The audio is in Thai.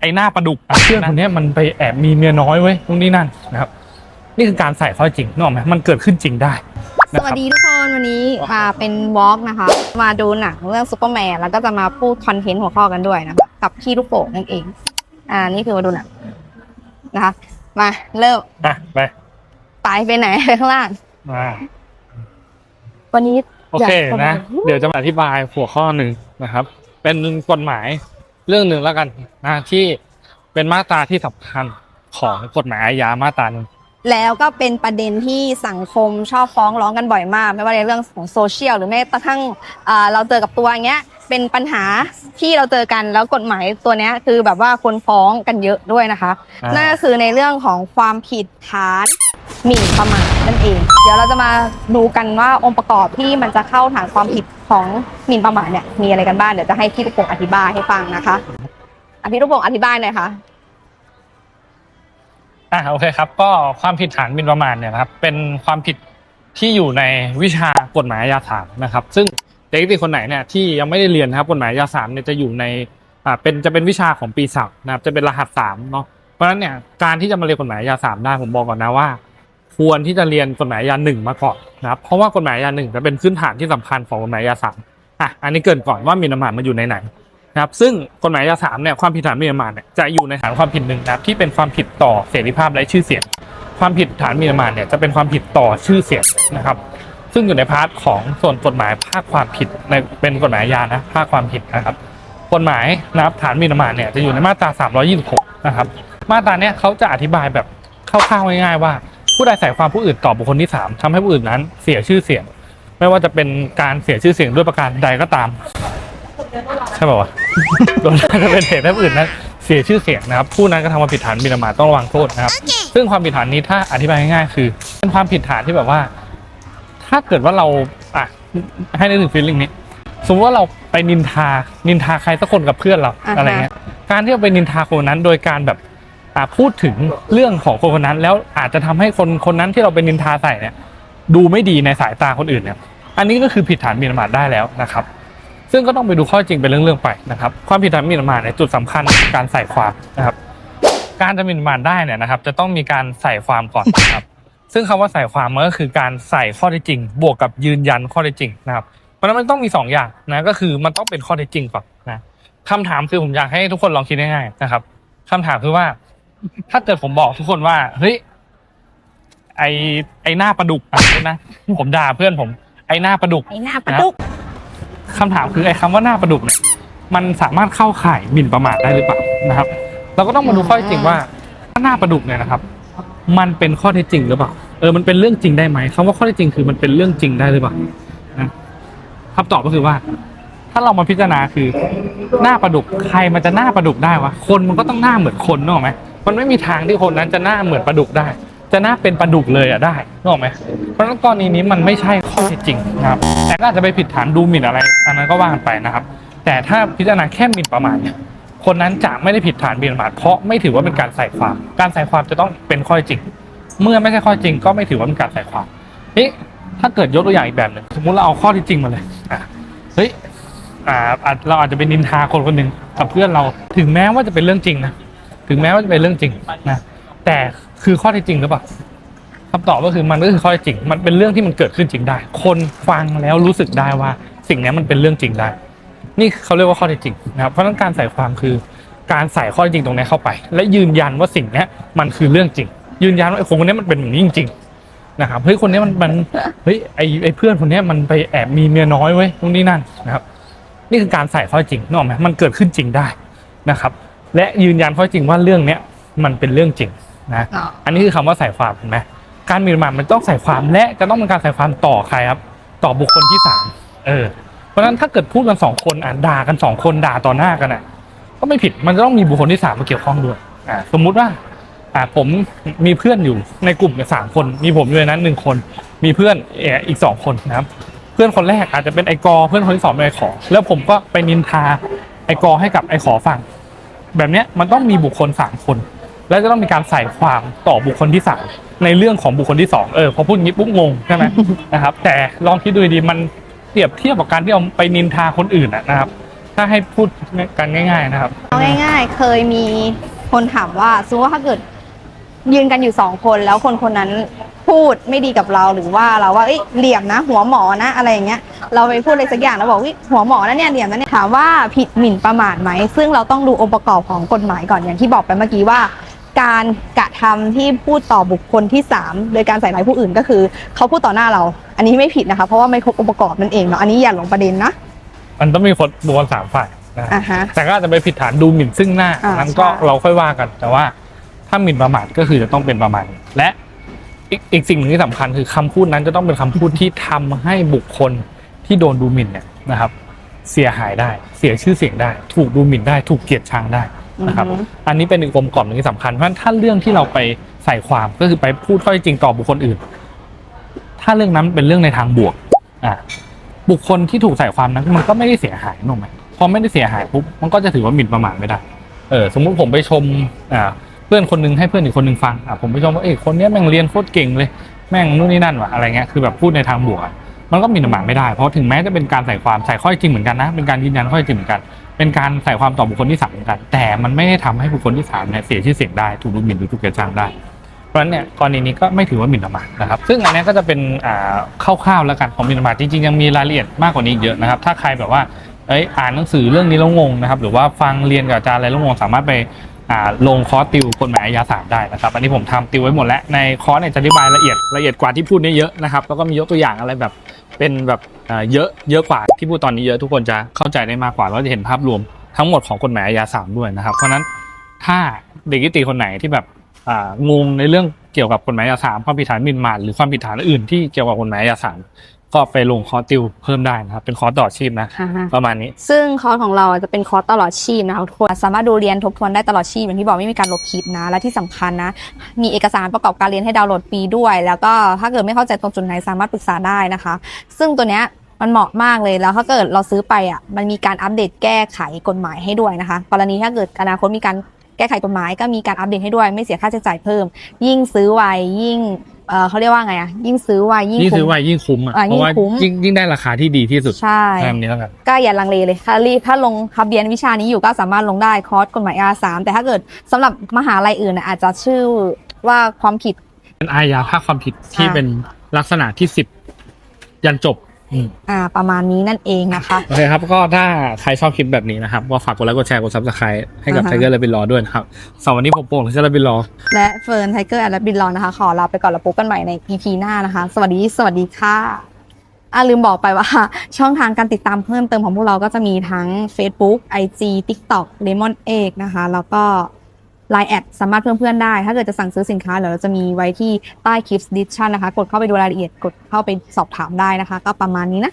ไอ้หน้าปลาดุกเพื่อนคนเนี้ยมันไปแอบมีเมียน้อยเว้ยตรงนี้นั่นนะครับ นี่คือการใส่ข้อจริงนึกออกไหมมันเกิดขึ้นจริงได้สวัสดีทุกคนวันนี้มาเป็นวอล์กนะคะ มาดูหนังเรื่องซูเปอร์แมนแล้วก็จะมาพูดคอนเทนต์หัวข้อกันด้วยนะคะกับพี่ลูกโป่งนั่นเอง อ่านี่คือมาดูหนังนะคะ มาเริ่มอะไปตายไปไหนไปข้างล่างมาวันนี้โอเคนะ เดี๋ยวจะมาอธิบายหัวข้อหนึ่งนะครับ เป็นกฎหมาย เรื่องหนึ่งแล้วกันนะที่เป็นมาตราที่สำคัญของกฎหมายอาญามาตราหนึ่ง แล้วก็เป็นประเด็นที่สังคมชอบฟ้องร้องกันบ่อยมาก ไม่ว่าในเรื่องของโซเชียลหรือแม้กระทั่งอ่าเราเจอกับตัวอย่างเงี้ยเป็นปัญหาที่เราเจอกันแล้วกฎหมายตัวเนี้ยคือแบบว่าคนฟ้องกันเยอะด้วยนะคะอ่านั่นก็คือในเรื่องของความผิดฐานหมิ่นประมาทนั่นเอง เดี๋ยวเราจะมาดูกันว่าองค์ประกอบที่มันจะเข้าฐานความผิดของหมิ่นประมาทเนี่ยมีอะไรกันบ้างเดี๋ยวจะให้พี่ลูกโป่งอธิบายให้ฟังนะคะอะพี่ลูกโป่งอธิบายหน่อยค่ะ อะโอเคครับ ก็ความผิดฐานหมินประมาทเนี่ยนะครับเป็นความผิดที่อยู่ในวิชากฎหมายอาญาสามนะครับ ซึ่งเด็กที่คนไหนเนี่ยที่ยังไม่ได้เรียนนะครับกฎหมายอาญาสามเนี่ยจะอยู่ในอ่าเป็นจะเป็นวิชาของปีศักนะครับจะเป็นรหัสสามเนาะเพราะฉะนั้นเนี่ยการที่จะมาเรียนกฎหมายอาญาสามได้ผมบอกก่อนนะว่า ควรที่จะเรียนกฎหมายอาญาหนึ่งมาก่อนนะครับเพราะว่ากฎหมายอาญาหนึ่งจะเป็นพื้นฐานที่สำคัญของกฎหมายอาญาสามอะอันนี้เกินก่อนว่ามินประมาทมันอยู่ในไหน นะครับซึ่งกฎหมายอาญาสามเนี่ยความผิดฐานหมิ่นประมาทเนี่ยจะอยู่ในฐานความผิดหนึ่งนะครับที่เป็นความผิดต่อเสรีภาพและชื่อเสียง ความผิดฐานหมิ่นประมาทเนี่ยจะเป็นความผิดต่อชื่อเสียงนะครับ ซึ่งอยู่ในพาร์ทของส่วนกฎหมายภาคความผิดในเป็นกฎหมายอาญานะภาคความผิดนะครับกฎหมายนะครับฐานหมิ่นประมาทเนี่ยจะอยู่ในมาตรา 326 นะครับ มาตราเนี้ยเขาจะอธิบายแบบคร่าวๆง่ายๆว่า ผู้ใดใส่ความผู้อื่นต่อบุคคลที่สามทำให้ผู้อื่นนั้นเสียชื่อเสียง ไม่ว่าจะเป็นการเสียชื่อเสียงด้วยประการใดก็ตาม ใช่ป่าวะ โดนจะเป็นเหตุให้ผู้อื่นนั้นเสียชื่อเสียงนะครับ ผู้นั้นก็ทำความผิดฐานหมิ่นประมาทต้องระวังโทษนะครับ ซึ่งความผิดฐานนี้ถ้าอธิบายง่ายๆคือ เป็นความผิดฐานที่แบบว่า ถ้าเกิดว่าเราอะให้นึกถึงฟีลลิ่งนี้ สมมติว่าเราไปนินทา นินทาใครสักคนกับเพื่อนเราอ่าฮะ อะไรเงี้ย การที่เราไปนินทาคนนั้นโดยการแบบอ่าพูดถึงเรื่องของคนคนนั้น แล้วอาจจะทำให้คนคนนั้นที่เราไปนินทาใส่เนี่ย ดูไม่ดีในสายตาคนอื่นเนี่ย อันนี้ก็คือผิดฐานหมิ่นประมาทได้แล้วนะครับ ซึ่งก็ต้องไปดูข้อจริงเป็นเรื่องๆไปนะครับความผิดฐานหมิ่นประมาทในจุดสำคัญการใส่ความนะครับ การจะหมิ่นประมาทได้เนี่ยนะครับ จะต้องมีการใส่ความก่อนนะครับ ซึ่งคำว่าใส่ความมันก็คือการใส่ข้อเท็จจริง บวกกับยืนยันข้อเท็จจริงนะครับเพราะฉะนั้นมันต้องมีสองอย่างนะก็คือมันต้องเป็นข้อเท็จจริงก่อนนะคำถามคือผมอยากให้ทุกคนลองคิดง่ายๆนะครับคำถามคือว่า ถ้าเกิดผมบอกทุกคนว่าเฮ้ยไอไอหน้าปลาดุกนะผมด่าเพื่อนผมไอหน้าปลาดุกไอหน้าปลาดุก คำถามคือไอ้คำว่าหน้าประดุกเนี่ยมันสามารถเข้าข่ายหมิ่นประมาทได้หรือเปล่านะครับ เราก็ต้องมาดูข้อเท็จจริงว่าถ้าหน้าประดุกเนี่ยนะครับ มันเป็นข้อเท็จจริงหรือเปล่าเออมันเป็นเรื่องจริงได้ไหมคำว่าข้อเท็จจริงคือมันเป็นเรื่องจริงได้หรือเปล่านะคำตอบก็คือว่า ถ้าเรามาพิจารณาคือหน้าประดุกใครมันจะหน้าประดุกได้วะคนมันก็ต้องหน้าเหมือนคนนึกออกไหมมันไม่มีทางที่คนนั้นจะหน้าเหมือนประดุกได้ จะน้าเป็นประดุกเลยอะได้นึกออกไหมเพราะฉะนั้นกรณีนี้มันไม่ใช่ข้อเท็จจริงนะครับแต่ก็อาจจะไปผิดฐานดูหมิ่นอะไร อันนั้นก็ว่ากันไปนะครับ แต่ถ้าพิจารณาแค่หมิ่นประมาทเนี่ยคนนั้นจะไม่ได้ผิดฐานหมิ่นประมาทเพราะไม่ถือว่าเป็นการใส่ความ การใส่ความจะต้องเป็นข้อจริง เมื่อไม่ใช่ข้อจริง ก็ไม่ถือว่าเป็นการใส่ความเฮ้ยถ้าเกิดยกตัวอย่างอีกแบบหนึ่งสมมติเราเอาข้อท็จจริงมาเลยอะเฮ้ยอ่าเราอาจจะเป็นนินทาคนคนหนึ่งกับเพื่อนเราถึงแม้ว่าจะเป็นเรื่องจริงนะถึงแม้ว่าจะเป็นเรื่องจริงนะ แต่คือข้อเท็จจริงหรือเปล่าคำตอบก็คือมันก็คือข้อเท็จจริง มันเป็นเรื่องที่มันเกิดขึ้นจริงได้ คนฟังแล้วรู้สึกได้ว่า สิ่งนี้มันเป็นเรื่องจริงได้ นี่เขาเรียกว่าข้อเท็จจริงนะครับเพราะนั้นการใส่ความคือการใส่ข้อเท็จจริงตรงนี้เข้าไป และยืนยันว่าสิ่งนี้มันคือเรื่องจริง ยืนยันว่าไอ้คนคนนี้มันเป็นแบบนี้จริงๆนะครับเฮ้ยคนนี้มันมันเฮ้ยไอ้ไอ้เพื่อนคนนี้มันไปแอบมีเมียน้อยเว้ตรงนี้นั่นนะครับ นี่คือการใส่ข้อเท็จจริงนึกออกไหมมันเกิดขึ้นจริงได้นะครับ และยืนยันข้อเท็จจริงว่าเรื่องเนี้ยมันเป็นเรื่องจริง นะอ๋ออันนี้คือคำว่าใส่ความเห็นไหมการหมีประมาทมันต้องใส่ความและจะต้องเป็นการใส่ความต่อใครครับ ต่อบุคคลที่สามเออเพราะฉะนั้นถ้าเกิดพูดกันสองคนอะด่ากันสองคนด่าต่อหน้ากันอะ ก็ไม่ผิดมันจะต้องมีบุคคลที่สามมาเกี่ยวข้องด้วยอ่าสมมุติว่าอ่าผมมีเพื่อนอยู่ในกลุ่มเนี่ยสามคน มีผมอยู่ในนั้นหนึ่งคน มีเพื่อนเอ่ออีกสองคนนะครับ เพื่อนคนแรกอาจจะเป็นไอกอเพื่อนคนที่สองเป็นไอขอ แล้วผมก็ไปนินทาไอกอให้กับไอขอฟังแบบเนี้ยมันต้องมีบุคคลสามคน แล้วจะต้องมีการใส่ความต่อบุคคลที่สามในเรื่องของบุคคลที่สองเออพอพูดอย่างนี้ปุ๊บงงใช่ไหมนะครับ แต่ลองคิดดูดีๆมันเปรียบเทียบกับการที่เราไปนินทาคนอื่นอะนะครับ ถ้าให้พูดกันง่าย ๆ นะครับเอาง่าย ๆ เคยมีคนถามว่าสมมติว่าถ้าเกิดยืนกันอยู่สองคนแล้วคนคนนั้นพูดไม่ดีกับเราหรือว่าเราว่าเอ้ยเหลี่ยมนะ หัวหมอนะอะไรอย่างเงี้ยเราไปพูดอะไรสักอย่างแล้วบอกว่าหัวหมอนะเนี่ยเหลี่ยมนะเนี่ยถามว่าผิดหมิ่นประมาทไหมซึ่งเราต้องดูองค์ประกอบของกฎหมายก่อนอย่างที่บอกไปเมื่อกี้ว่า การกระทำที่พูดต่อบุคคลที่สามโดยการใส่ร้ายผู้อื่นก็คือ เขาพูดต่อหน้าเรา อันนี้ไม่ผิดนะคะ เพราะว่าไม่ครบองค์ประกอบนั่นเองเนาะอันนี้อย่าหลงประเด็นนะมันต้องมีคนดูกันสามฝ่ายนะอ่าฮะ แต่ก็อาจจะไปผิดฐานดูหมิ่นซึ่งหน้าอ่านั้นก็ใช่ เราค่อยว่ากัน แต่ว่าถ้าหมิ่นประมาทก็คือจะต้องเป็นประมาณนี้และอีกอีกสิ่งหนึ่งที่สำคัญคือคำพูดนั้นจะต้องเป็นคำพูดที่ทำให้บุคคลที่โดนดูหมิ่นเนี่ยนะครับ เสียหายได้ เสียชื่อเสียงได้ ถูกดูหมิ่นได้ ถูกเกลียดชังได้ นะครับอือฮึอันนี้เป็นอีกองค์ประกอบหนึ่งที่สำคัญเพราะฉะนั้นถ้าเรื่องที่เราไปใส่ความก็คือไปพูดข้อเท็จจริงต่อบุคคลอื่น ถ้าเรื่องนั้นเป็นเรื่องในทางบวกอ่าบุคคลที่ถูกใส่ความนั้นมันก็ไม่ได้เสียหายถูกไหมพอไม่ได้เสียหายปุ๊บมันก็จะถือว่าหมิ่นประมาทไม่ได้เออสมมุติผมไปชมอ่าเพื่อนคนหนึงให้เพื่อนอีกคนหนึงฟังอ่าผมไปชมว่าเอ้ยคนเนี้ยแม่งเรียนโคตรเก่งเลยแม่งนู่นนี่นั่นว่ะอะไรเงี้ยคือแบบพูดในทางบวกอะมันก็หมิ่นประมาทไม่ได้เพราะถึงแม้จะเป็นการใส่ความใส่ข้อเท็จจริงเหมือนกันนะ เป็นการยืนยันข้อเท็จจริงเหมือนกัน เป็นการใส่ความต่อบุคคลที่สามเหมือนกัน แต่มันไม่ได้ทำให้บุคคลที่สามเนี่ยเสียชื่อเสียงได้ถูกดูหมิ่นหรือถูกเกลียดชังได้ เพราะฉะนั้นเนี่ยกรณีนี้ก็ไม่ถือว่าหมิ่นประมาทนะครับ ซึ่งอันนี้ก็จะเป็นอ่าคร่าวๆแล้วกันของหมิ่นประมาทจริงๆยังมีรายละเอียดมากกว่านี้อีกเยอะนะครับ ถ้าใครแบบว่าเอ้ยอ่านหนังสือเรื่องนี้แล้วงงนะครับ หรือว่าฟังเรียนกับอาจารย์อะไรแล้วงงสามารถไปอ่าลงคอร์สติวกฎหมายอาญาศาสตร์ได้นะครับ อันนี้ผมทำติวไว้หมดแล้ว ในคอร์สเนี่ยจะอธิบายละเอียดละเอียดกว่าที่พูดเนี่ยเยอะนะครับ แล้วก็มียกตัวอย่างอะไรแบบ เป็นแบบเยอะเยอะกว่าที่พูดตอนนี้เยอะทุกคนจะเข้าใจได้มากกว่าแล้วจะเห็นภาพรวมทั้งหมดของกฎหมายอาญาสามด้วยนะครับ เพราะนั้นถ้าเด็กนิติคนไหนที่แบบอ่างงในเรื่องเกี่ยวกับกฎหมายอาญาสามความผิดฐานหมิ่นมาหรือความผิดฐานอื่นที่เกี่ยวกับกฎหมายอาญาสาม ก็ไปลงคอร์สติวเพิ่มได้นะครับ เป็นคอร์สต่ออาชีพนะ ประมาณนี้ ซึ่งคอร์สของเราจะเป็นคอร์สตลอดชีพนะคะทุกคนสามารถดูเรียนทบทวนได้ตลอดชีพอย่างที่บอกไม่มีการลบคลิปนะ และที่สำคัญนะ มีเอกสารประกอบการเรียนให้ดาวน์โหลดฟรีด้วย แล้วก็ถ้าเกิดไม่เข้าใจตรงจุดไหนสามารถปรึกษาได้นะคะ ซึ่งตัวเนี้ยมันเหมาะมากเลยแล้วถ้าเกิดเราซื้อไปอะมันมีการอัปเดตแก้ไขกฎหมายให้ด้วยนะคะ กรณีถ้าเกิดอนาคตมีการแก้ไขกฎหมายก็มีการอัปเดตให้ด้วย ไม่เสียค่าใช้จ่ายเพิ่ม ยิ่งซื้อไวยิ่ง เอ่อเขาเรียกว่าไงอะยิ่งซื้อไวยิ่งยิ่งซื้อคุ้มไวยิ่งคุ้มอะอ่าเพราะว่ายิ่งคุ้ม ยิ่งยิ่งได้ราคาที่ดีที่สุดใช่แบบนี้แล้วกัน ก็อย่าลังเลเลยถ้ารีบถ้าลงทะเบียนวิชานี้อยู่ก็สามารถลงได้คอร์สกฎหมายอาสามแต่ถ้าเกิดสำหรับมหาลัยอื่นน่ะอาจจะชื่อว่าความผิด เป็นอาญาภาคความผิดที่อ่าเป็นลักษณะที่สิบยันจบ อืมอ่า ประมาณนี้นั่นเองนะคะ โอเคครับ ก็ถ้าใครชอบคลิปแบบนี้นะครับ ก็ฝากกดไลค์กดแชร์กดซับสไครต์ให้กับอ่าไทฮะเกอร์และบินรอด้วยนะครับสำหรับวันนี้ผมโป่งและเชอร์บินรอ และเฟิร์นไทเกอร์แอนด์บินลอนนะคะ ขอลาไปก่อนแล้วพบกันใหม่ใน EP หน้านะคะ สวัสดี สวัสดีค่ะอ่าลืมบอกไปว่า ช่องทางการติดตามเพิ่มเติมของพวกเราก็จะมีทั้ง Facebook IG TikTok Lemon Egg นะคะ แล้วก็ Line แอดสามารถเพิ่มเพื่อนได้ ถ้าเกิดจะสั่งซื้อสินค้าเดี๋ยวเราจะมีไว้ที่ใต้คลิปดิสชั่นนะคะ กดเข้าไปดูรายละเอียด กดเข้าไปสอบถามได้นะคะ ก็ประมาณนี้นะ